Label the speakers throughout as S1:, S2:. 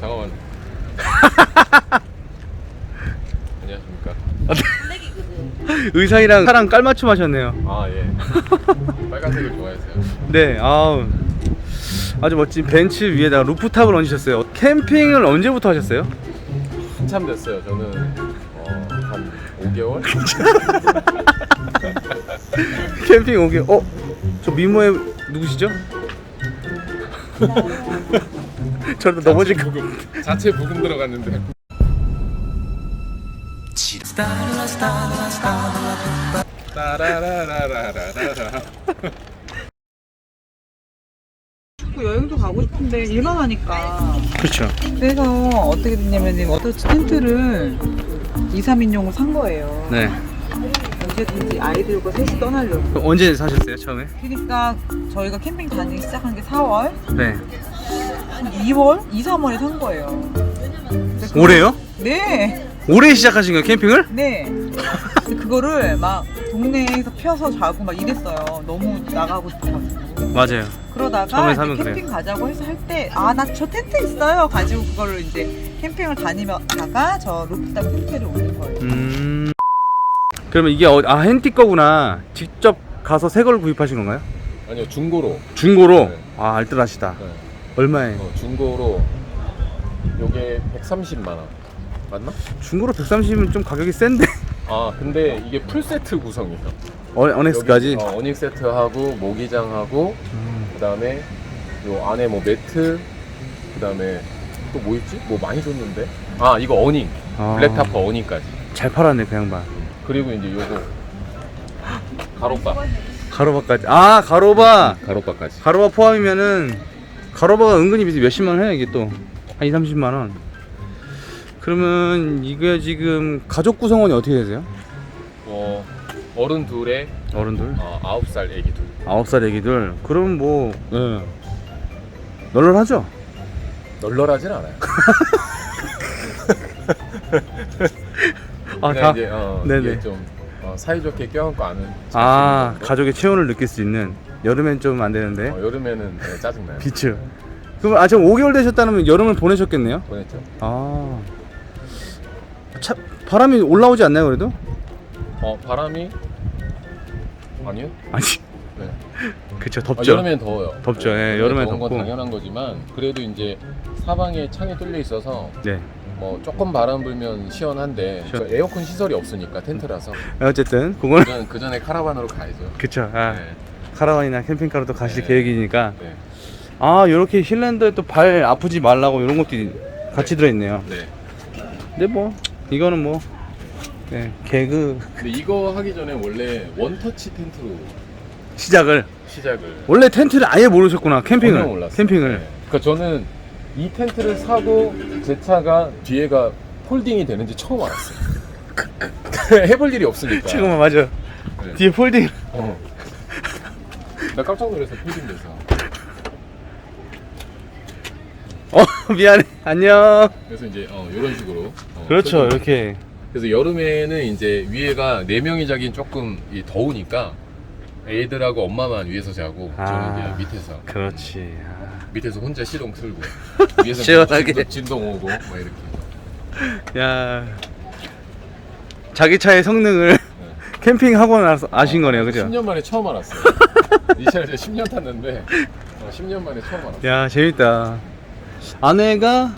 S1: 잠깐만. 안녕하십니까.
S2: 의상이랑 사랑 깔맞춤 하셨네요.
S1: 아 예. 빨간색을 좋아했어요.
S2: 네, 아우 아주 멋진 벤츠 위에다가 루프탑을 얹으셨어요. 캠핑을 언제부터 하셨어요?
S1: 한참 됐어요. 저는 어, 한 5개월.
S2: 캠핑 오게. 어, 저 미모의 누구시죠? 저도 넘어질 거.
S1: 부금 자체 부금 들어갔는데. 따라라라라라라.
S3: 자꾸 여행도 가고 싶은데 일만 하니까
S2: 그렇죠.
S3: 그래서 어떻게 됐냐면 워터치 텐트를 2, 3인용을 산 거예요
S2: 네.
S3: 언제든지 아이들과 셋이 떠나려고
S2: 언제 사셨어요 처음에?
S3: 그러니까 저희가 캠핑 다니기 시작한 게 4월
S2: 네.
S3: 한 2월? 2, 3월에 산 거예요 근데 그거-
S2: 올해요?
S3: 네
S2: 올해 시작하신 거예요 캠핑을?
S3: 네. 근데 그거를 막 동네에서 펴서 자고 막 이랬어요. 너무 나가고 싶어가지고.
S2: 맞아요.
S3: 그러다가
S2: 처음에
S3: 이제
S2: 사면
S3: 캠핑
S2: 그래요.
S3: 가자고 해서 할 때 아 나 저 텐트 있어요. 가지고 그거를 이제 캠핑을 다니다가 저 루프탑 텐트를 올린 거예요.
S2: 음. 그러면 이게 어, 아 hen티 거구나. 직접 가서 새 걸 구입하신 건가요?
S1: 아니요 중고로.
S2: 중고로.
S1: 네.
S2: 아 알뜰하시다.
S1: 네.
S2: 얼마에?
S1: 어, 중고로 요게 130만 원. 맞나?
S2: 중고로 130은 좀 가격이 센데.
S1: 아 근데 이게 풀 세트 구성이에요.
S2: 어, 어넥스까지.
S1: 여기, 어, 어닝 세트하고 모기장하고
S2: 음.
S1: 그다음에 요 안에 뭐 매트 그다음에 또 뭐 있지? 뭐 많이 줬는데. 아 이거 어닝.
S2: 아.
S1: 블랙타퍼 어닝까지.
S2: 잘 팔았네 그 양반.
S1: 그리고 이제 요거 가로바.
S2: 가로바까지. 아 가로바.
S1: 가로바까지.
S2: 가로바 포함이면은 가로바가 은근히 몇십만 원 해요 이게 또. 한 2, 30만 원. 그러면 이게 지금 가족 구성원이 어떻게 되세요?
S1: 어 어른 둘에
S2: 어른들?
S1: 어, 아홉 살 애기 둘.
S2: 아홉 살 애기들. 그럼 뭐 예. 널널하죠?
S1: 널널하진 않아요.
S2: 아,
S1: 그냥
S2: 다.
S1: 이제 어,
S2: 네네.
S1: 좀 어, 사이좋게 껴안고 아는.
S2: 아,
S1: 정도?
S2: 가족의 체온을 느낄 수 있는 여름엔 좀 안 되는데.
S1: 어, 여름에는 네, 짜증나요.
S2: 비츠. 그럼 아 지금 5개월 되셨다면 여름을 보내셨겠네요.
S1: 보냈죠.
S2: 아. 차, 바람이 올라오지 않나요, 그래도?
S1: 어 바람이 아니요.
S2: 아니,
S1: 네.
S2: 그쵸
S1: 아,
S2: 덥죠.
S1: 여름엔 더워요.
S2: 덥죠. 예, 여름엔
S1: 더운 건
S2: 덥고.
S1: 당연한 거지만 그래도 이제 사방에 창이 뚫려 있어서
S2: 네.
S1: 뭐 조금 바람 불면 시원한데
S2: 시원-
S1: 저 에어컨 시설이 없으니까 텐트라서
S2: 어쨌든
S1: 그전 그 전에 카라반으로 가야죠.
S2: 그쵸. 아,
S1: 네.
S2: 카라반이나 캠핑카로 또 가실
S1: 네.
S2: 계획이니까.
S1: 네.
S2: 아, 요렇게 힐랜드에 또 발 아프지 말라고 이런 것들이 같이 들어있네요.
S1: 네.
S2: 근데 뭐 이거는 뭐 네, 개그
S1: 근데 이거 하기 전에 원래 원터치 텐트로
S2: 시작을
S1: 시작을
S2: 원래 텐트를 아예 모르셨구나 캠핑을
S1: 전혀 몰랐어요.
S2: 캠핑을
S1: 네. 그러니까 저는 이 텐트를 사고 제 차가 뒤에가 폴딩이 되는지 처음 알았어요. 해볼 일이 없으니까.
S2: 잠깐만 맞아
S1: 네.
S2: 뒤에 폴딩
S1: 어. 나 깜짝 놀라서 폴딩 돼서.
S2: 어 미안해 안녕
S1: 그래서 이제 어, 이런 식으로. 어,
S2: 그렇죠
S1: 폴딩.
S2: 이렇게
S1: 그래서 여름에는 이제 위에가 네 명이 자긴 조금 이 더우니까 애들하고 엄마만 위에서 자고
S2: 아.
S1: 저는 이제 밑에서
S2: 그렇지 아.
S1: 밑에서 혼자 시동 틀고 위에서
S2: 시원하게.
S1: 진동, 진동 오고 막 이렇게.
S2: 야 자기 차의 성능을 캠핑하고 나서 아신 거네요 그죠
S1: 10년 만에 처음 알았어요. 이 차를 제가 10년 탔는데 어, 10년 만에 처음 알았어요.
S2: 야 재밌다 안에가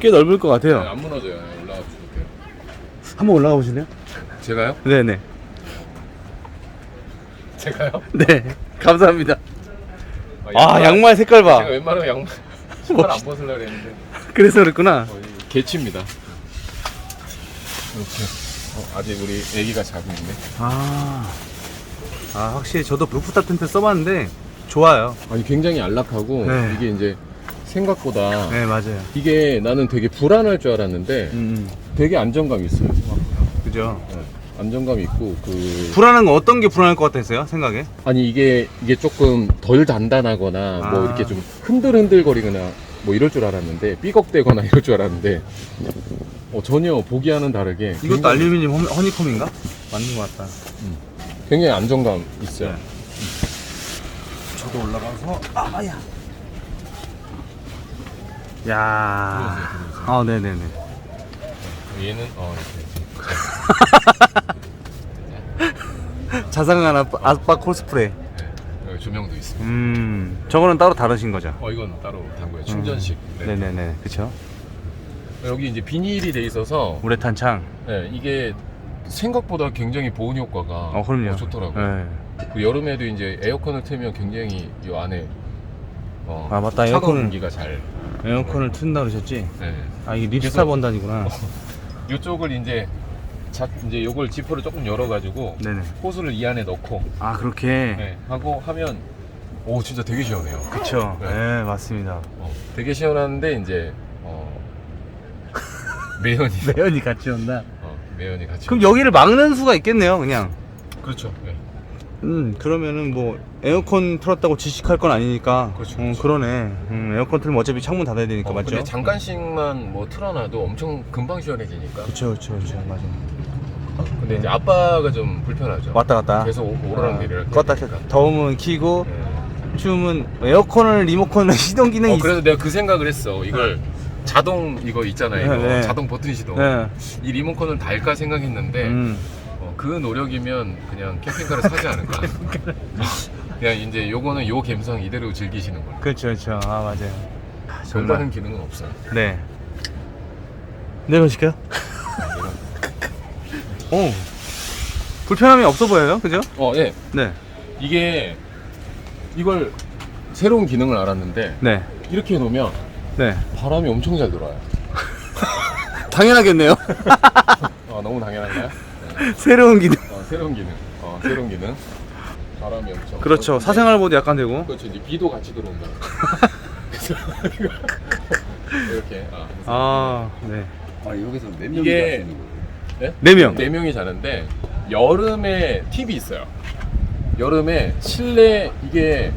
S2: 꽤 넓을 것
S1: 네,
S2: 같아요
S1: 안 무너져요. 네, 올라가 주세요.
S2: 한번 올라가 보실래요?
S1: 제가요?
S2: 네네
S1: 제가요?
S2: 네 감사합니다 아
S1: 양말-
S2: 양말 색깔
S1: 제가
S2: 봐
S1: 웬만하면 양말 신발 안 벗으려고 했는데
S2: 그래서 그랬구나
S1: 어, 이 개치입니다. 이렇게 어, 아직 우리 애기가 자고 있네.
S2: 아, 아 확실히 저도 루프탑 텐트 써봤는데 좋아요.
S1: 아니 굉장히 안락하고
S2: 네.
S1: 이게 이제 생각보다
S2: 네 맞아요.
S1: 이게 나는 되게 불안할 줄 알았는데
S2: 음,
S1: 되게 안정감 있어요.
S2: 그죠.
S1: 네, 안정감 있고 그
S2: 불안한 건 어떤 게 불안할 것 같았어요? 생각에?
S1: 아니 이게 이게 조금 덜 단단하거나
S2: 아.
S1: 뭐 이렇게 좀 흔들흔들거리거나 뭐 이럴 줄 알았는데 삐걱대거나 이럴 줄 알았는데 어, 전혀 보기와는 다르게
S2: 이것도
S1: 굉장히-
S2: 알루미늄 허- 허니콤인가? 맞는 것 같다.
S1: 굉장히 안정감 있어요.
S2: 네. 저도 올라가서 아야. 야. 아, 네 네 네.
S1: 얘는 어 이렇게
S2: 자상한 아빠, 아빠 코스프레.
S1: 네. 여기 조명도 있습니다.
S2: 음, 저거는 따로 다르신 거죠?
S1: 어 이건 따로 단 거예요. 충전식. 네.
S2: 음. 네네 네. 그쵸.
S1: 여기 이제 비닐이 돼 있어서
S2: 우레탄 창.
S1: 네, 이게 생각보다 굉장히 보온 효과가
S2: 어, 그럼요.
S1: 좋더라고요.
S2: 네.
S1: 그 여름에도 이제 에어컨을 틀면 굉장히 이 안에 어,
S2: 아, 맞다.
S1: 차가운
S2: 에어컨을-
S1: 공기가 잘.
S2: 에어컨을 튼다 그러셨지?
S1: 네.
S2: 아, 이게 립스타
S1: 그래서-
S2: 번단이구나.
S1: 이쪽을 이제 자, 이제 요걸 지퍼를 조금 열어가지고
S2: 네네.
S1: 호스를 이 안에 넣고
S2: 아, 그렇게.
S1: 네, 하고 하면 오 진짜 되게 시원해요.
S2: 그쵸.
S1: 네.
S2: 네, 맞습니다.
S1: 어, 되게 시원한데 이제 어, 매연이
S2: 매연이 같이 온다.
S1: 어, 매연이 같이.
S2: 그럼 여기를 막는 수가 있겠네요, 그냥.
S1: 그렇죠. 네.
S2: 음, 그러면은 뭐 에어컨 틀었다고 지식할 건 아니니까.
S1: 그렇죠,
S2: 음,
S1: 그렇죠.
S2: 그러네. 음, 에어컨 틀면 어차피 창문 닫아야 되니까
S1: 어,
S2: 맞죠?
S1: 근데 잠깐씩만 뭐 틀어놔도 엄청 금방 시원해지니까.
S2: 그쵸, 그쵸, 그쵸, 맞아.
S1: 근데 이제 아빠가 좀 불편하죠.
S2: 왔다 갔다.
S1: 계속 오- 오르락 내리락.
S2: 껐다
S1: 해야 되니까.
S2: 켰다. 더우면 키고,
S1: 네.
S2: 추우면 에어컨을 리모컨을 시동 기능이
S1: 어,
S2: 있...
S1: 그래서 내가 그 생각을 했어. 이걸 자동 이거 있잖아요. 이거.
S2: 네, 네.
S1: 자동 버튼 시동.
S2: 네.
S1: 이 리모컨을 달까 생각했는데
S2: 음.
S1: 어, 그 노력이면 그냥 캠핑카를 사지 않을까. 그냥 이제 요거는 요 감성 이대로 즐기시는 거예요.
S2: 그렇죠, 그렇죠. 아 맞아요. 아,
S1: 별다른 기능은 없어요.
S2: 네. 내려오실까요? 오. 불편함이 없어 보여요, 그죠?
S1: 어, 예.
S2: 네.
S1: 이게 이걸 새로운 기능을 알았는데
S2: 네.
S1: 이렇게 놓으면
S2: 네.
S1: 바람이 엄청 잘 들어와요.
S2: 당연하겠네요.
S1: 어, 너무 당연한가요? 네.
S2: 새로운 기능.
S1: 어, 새로운 기능. 어, 새로운 기능. 바람이 엄청.
S2: 그렇죠.
S1: 어,
S2: 사생활 모드 약간 되고.
S1: 그렇죠. 이제 비도 같이 들어온다. 그래서 이렇게. 아,
S2: 아, 네.
S4: 아 여기서 몇 명이
S1: 이게-
S4: 자시는 거예요?
S1: 네?
S2: 네 명.
S1: 네 명이 자는데 여름에 팁이 있어요. 여름에 실내 이게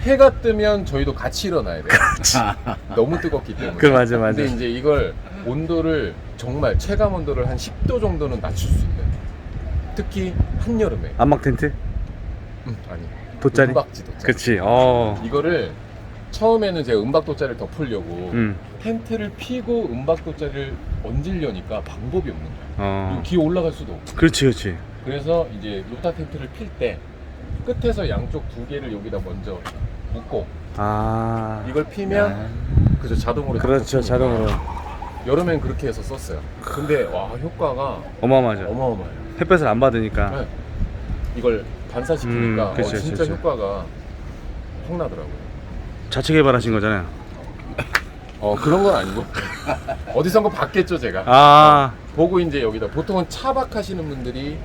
S1: 해가 뜨면 저희도 같이 일어나야 돼요. 너무 뜨겁기 때문에.
S2: 그 맞아, 맞아.
S1: 근데 이제 이걸 온도를 정말 체감 온도를 한 10도 정도는 낮출 수 있는. 특히 한여름에.
S2: 안막 텐트?
S1: 음, 아니.
S2: 돗자리?
S1: 은박지 돗자리.
S2: 그치. 어.
S1: 이거를 처음에는 제가 은박 돗자리를 덮으려고
S2: 음.
S1: 텐트를 피고 은박 돗자리를 얹으려니까 방법이 없는 거야.
S2: 어.
S1: 기어 올라갈 수도 없고.
S2: 그렇지, 그렇지.
S1: 그래서 이제 요타 텐트를 필 때 끝에서 양쪽 두 개를 여기다 먼저 묶고
S2: 아.
S1: 이걸 피면 그죠 자동으로
S2: 그렇죠. 자동으로.
S1: 여름엔 그렇게 해서 썼어요. 근데 와 효과가
S2: 어마어마하죠.
S1: 어마어마해요.
S2: 햇볕을 안 받으니까.
S1: 네. 이걸 반사시키니까
S2: 음, 그쵸,
S1: 어, 진짜
S2: 그쵸.
S1: 효과가 확 나더라고요.
S2: 자체 개발하신 거잖아요.
S1: 어 그런 건 아니고 어디선가 봤겠죠 제가.
S2: 아.
S1: 보고 이제 여기다 보통은 차박 하시는 분들이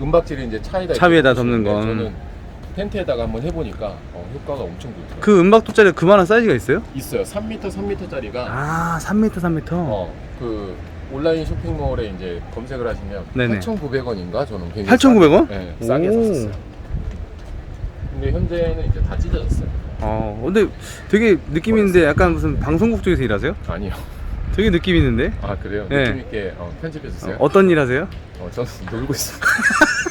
S1: 은박지를 이제 차에다
S2: 차
S1: 이렇게
S2: 위에다 덮는 건.
S1: 저는 텐트에다가 한번 해보니까 어, 효과가 엄청 좋더라고요.
S2: 그 은박 돗자리 그만한 사이즈가 있어요?
S1: 있어요. 3m, 3m짜리가
S2: 아, 3m, 3m.
S1: 어, 그 온라인 쇼핑몰에 이제 검색을 하시면
S2: 네네.
S1: 8,900원인가 저는 굉장히
S2: 8,900원?
S1: 싸, 네, 싸게
S2: 오.
S1: 샀었어요. 근데 현재는 이제 다 찢어졌어요.
S2: 어, 근데 되게 느낌 있는데 약간 무슨 방송국 쪽에서 일하세요?
S1: 아니요.
S2: 되게 느낌 있는데?
S1: 아 그래요?
S2: 네.
S1: 느낌 있게 어, 편집해 주세요.
S2: 어, 떤 일 하세요?
S1: 어, 저는 놀고 있습니다.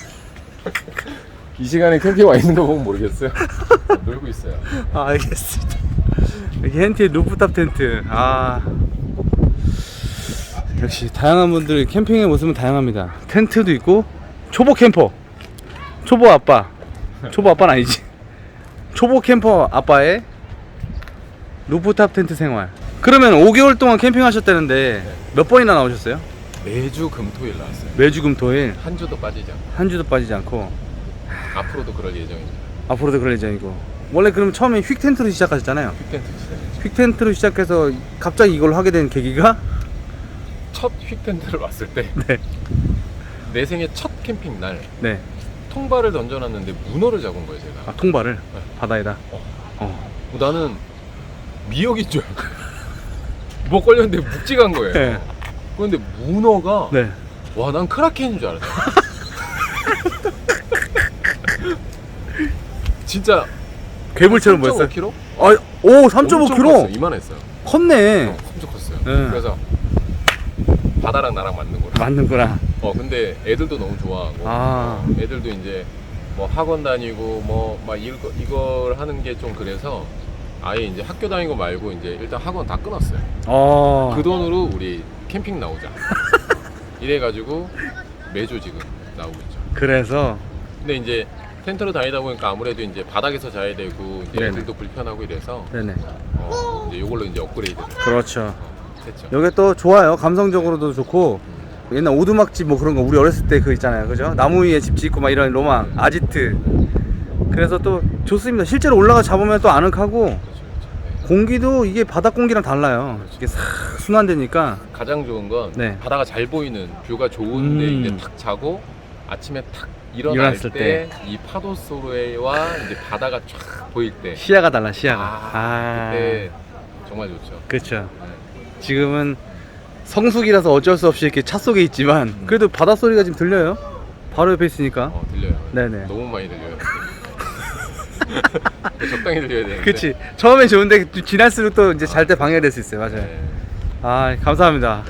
S1: 이 시간에 캠핑 와 있는 거 보면 모르겠어요. 어, 놀고 있어요.
S2: 아, 알겠습니다. 여기 hen트의 루프탑 텐트. 아. 역시 다양한 분들 캠핑의 모습은 다양합니다. 텐트도 있고 초보 캠퍼. 초보 아빠. 초보 아빠는 아니지. 초보 캠퍼 아빠의 루프탑 텐트 생활. 그러면 5개월 동안 캠핑하셨다는데 몇 번이나 나오셨어요?
S1: 매주 금토일 나왔어요.
S2: 매주 금토일
S1: 한 주도 빠지지 않고
S2: 한 주도 빠지지 않고
S1: 앞으로도 그럴 예정입니다.
S2: 앞으로도 그럴 예정이고 원래 그럼 처음에 휙 텐트로 시작하셨잖아요.
S1: 휙텐트 시작했죠.
S2: 휙 텐트로 시작해서 갑자기 이걸 하게 된 계기가
S1: 첫 휙텐트를 왔을 때
S2: 네.
S1: 내 생애 첫 캠핑 날
S2: 네.
S1: 통발을 던져놨는데 문어를 잡은 거예요 제가.
S2: 아, 통발을
S1: 네.
S2: 바다에다.
S1: 어.
S2: 어.
S1: 나는 미역인 줄 알고 뭐 걸렸는데 묵직한 거예요.
S2: 네.
S1: 그런데 문어가
S2: 네.
S1: 와 난 크라켄인 줄 알았어. 진짜
S2: 괴물처럼 보였어요.
S1: 3.5kg?
S2: 아, 오, 3.5kg.
S1: 이만했어요.
S2: 컸네.
S1: 어, 엄청 컸어요.
S2: 네.
S1: 그래서 바다랑 나랑 맞는 거라.
S2: 맞는구나.
S1: 어 근데 애들도 너무 좋아하고
S2: 아.
S1: 어, 애들도 이제 뭐 학원 다니고 뭐 막 이걸 이걸 하는 게 좀 그래서 아예 이제 학교 다니는 거 말고 이제 일단 학원 다 끊었어요.
S2: 어.
S1: 그 돈으로 우리 캠핑 나오자. 이래가지고 매주 지금 나오고 있죠.
S2: 그래서
S1: 근데 이제 텐트로 다니다 보니까 아무래도 이제 바닥에서 자야 되고 이제
S2: 네네.
S1: 애들도 불편하고 이래서
S2: 네네.
S1: 어, 이제 이걸로 이제 업그레이드를
S2: 그렇죠.
S1: 했죠.
S2: 여기 또 좋아요. 감성적으로도 좋고 옛날 오두막집 뭐 그런 거 우리 어렸을 때 그 있잖아요. 그죠? 나무 위에 집 짓고 막 이런 로망, 아지트. 그래서 또 좋습니다. 실제로 올라가 잡으면 또 아늑하고
S1: 그렇죠, 그렇죠. 네.
S2: 공기도 이게 바닥 공기랑 달라요.
S1: 그렇죠.
S2: 이게 싹 순환되니까
S1: 가장 좋은 건
S2: 네.
S1: 바다가 잘 보이는 뷰가 좋은데
S2: 음.
S1: 이제 탁 자고 아침에 탁 일어날
S2: 일어났을
S1: 때 이 파도 소리와 이제 바다가 쫙 보일 때
S2: 시야가 달라. 시야가.
S1: 아,
S2: 아,
S1: 그때 정말 좋죠.
S2: 그렇죠.
S1: 네.
S2: 지금은 성수기라서 어쩔 수 없이 이렇게 차 속에 있지만 그래도 바다 소리가 지금 들려요. 바로 옆에 있으니까.
S1: 어, 들려요.
S2: 네네.
S1: 너무 많이 들려요. 적당히 들려야 되는데.
S2: 그치. 처음엔 좋은데 지날수록 또 이제 잘 때 방해가 될수 있어요. 맞아요.
S1: 네.
S2: 아, 감사합니다.